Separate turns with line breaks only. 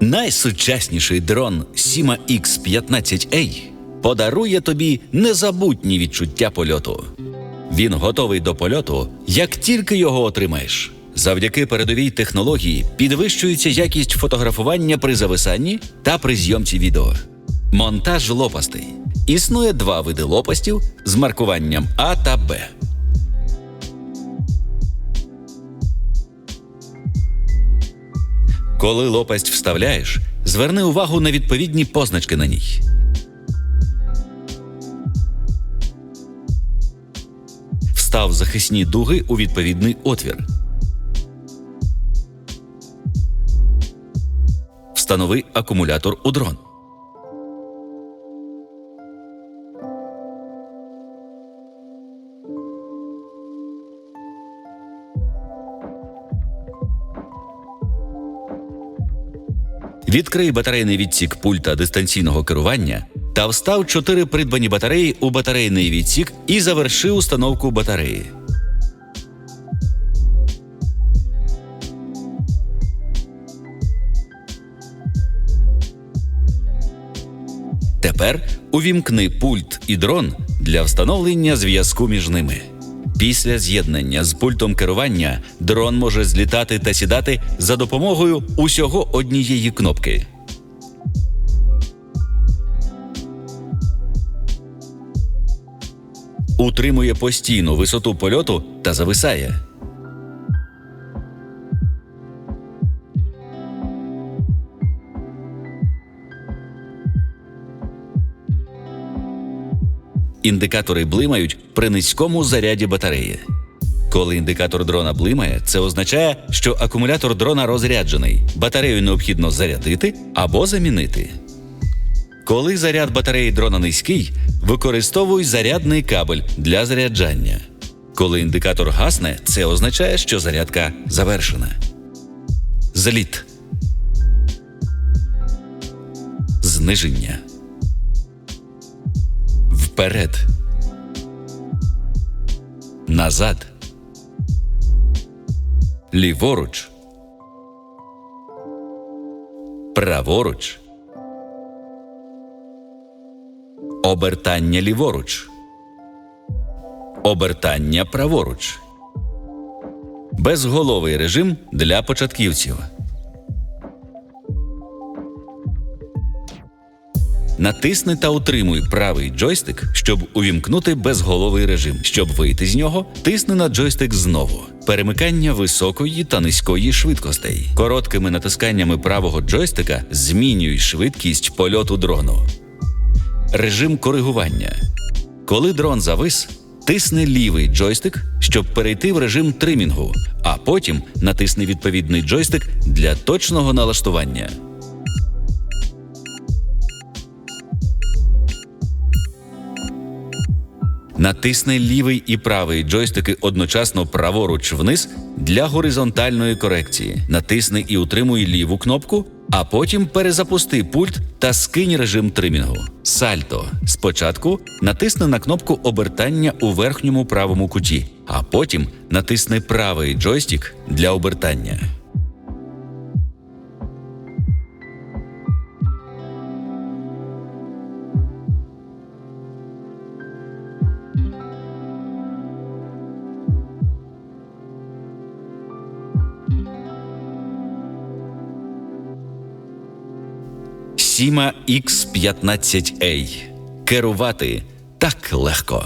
Найсучасніший дрон Sima X15A подарує тобі незабутні відчуття польоту. Він готовий до польоту, як тільки його отримаєш. Завдяки передовій технології підвищується якість фотографування при зависанні та при зйомці відео. Монтаж лопастей. Існує два види лопастів з маркуванням А та Б. Коли лопасть вставляєш, зверни увагу на відповідні позначки на ній. Встав захисні дуги у відповідний отвір. Встанови акумулятор у дрон. Відкрий батарейний відсік пульта дистанційного керування та встав чотири придбані батареї у батарейний відсік і заверши установку батареї. Тепер увімкни пульт і дрон для встановлення зв'язку між ними. Після з'єднання з пультом керування дрон може злітати та сідати за допомогою усього однієї кнопки. Утримує постійну висоту польоту та зависає. Індикатори блимають при низькому заряді батареї. Коли індикатор дрона блимає, це означає, що акумулятор дрона розряджений. Батарею необхідно зарядити або замінити. Коли заряд батареї дрона низький, використовуй зарядний кабель для заряджання. Коли індикатор гасне, це означає, що зарядка завершена. Зліт. Зниження. Вперед. Назад. Ліворуч. Праворуч. Обертання ліворуч. Обертання праворуч. Безголовий режим для початківців. Натисни та утримуй правий джойстик, щоб увімкнути безголовий режим. Щоб вийти з нього, тисни на джойстик знову. Перемикання високої та низької швидкостей. Короткими натисканнями правого джойстика змінюй швидкість польоту дрону. Режим коригування. Коли дрон завис, тисни лівий джойстик, щоб перейти в режим тримінгу, а потім натисни відповідний джойстик для точного налаштування. Натисни лівий і правий джойстики одночасно праворуч вниз для горизонтальної корекції. Натисни і утримуй ліву кнопку, а потім перезапусти пульт та скинь режим тримінгу. Сальто. Спочатку натисни на кнопку обертання у верхньому правому куті, а потім натисни правий джойстик для обертання. Сіма X15A. Керувати так легко.